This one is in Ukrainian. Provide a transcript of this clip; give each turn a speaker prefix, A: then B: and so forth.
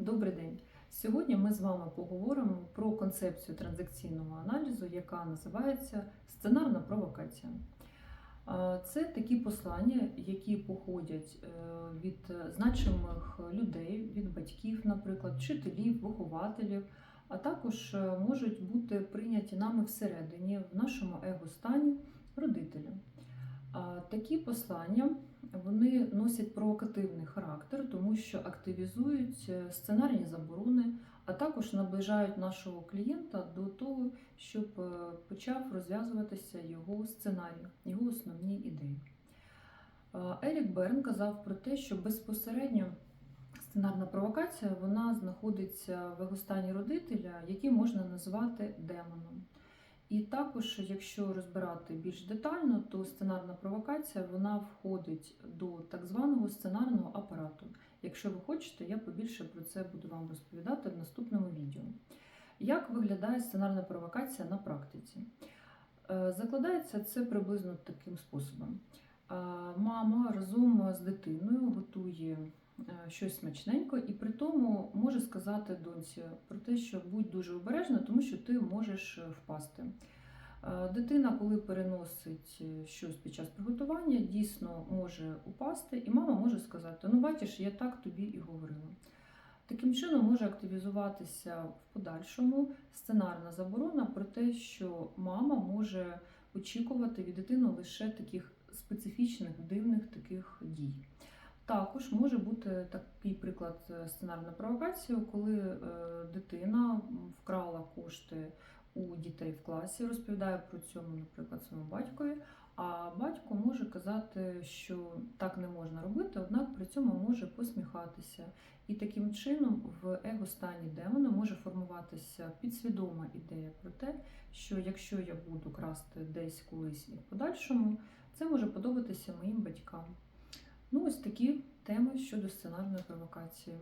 A: Добрий день. Сьогодні ми з вами поговоримо про концепцію транзакційного аналізу, яка називається сценарна провокація. Це такі послання, які походять е, від значимих людей, від батьків, наприклад, вчителів, вихователів, а також е, можуть бути прийняті нами всередині, в нашому его-стані родителям. Такі послання вони носять провокативний характер, тому що активізують е, сценарні заборони, а також наближають нашого клієнта до того, щоб е, почав розв'язуватися його сценарій, його основні ідеї. Ерік Берн казав про те, що безпосередньо сценарна провокація вона знаходиться в егостані родителя, який можна назвати демоном. І також, якщо розбирати більш детально, то сценарна провокація вона входить до так званого сценарного апарату. Якщо ви хочете, я побільше про це буду вам розповідати в наступному відео. Як виглядає сценарна провокація на практиці? Е, Закладається це приблизно таким способом. Е, Мама разом з дитиною готує е, щось смачненько, і при тому може сказати доньці про те, що будь дуже обережна, тому що ти можеш е, впасти. Е, Дитина, коли переносить щось під час приготування, дійсно може упасти, і мама може сказати: Ну, бачиш, я так тобі і говорила. Таким чином може активізуватися в подальшому сценарна заборона про те, що мама може очікувати від дитини лише таких специфічних дивних таких дій. Також може бути такий приклад е, сценарної провокації, коли е, дитина вкрала кошти у дітей в класі, розповідає про цьому, наприклад, своєму батькові. А батько може казати, що так не можна робити, однак при цьому може посміхатися. І таким чином в его-стані демона може формуватися підсвідома ідея про те, що якщо я буду красти десь колись і в подальшому, це може подобатися моїм батькам. Ну, ось такі теми щодо сценарної провокації.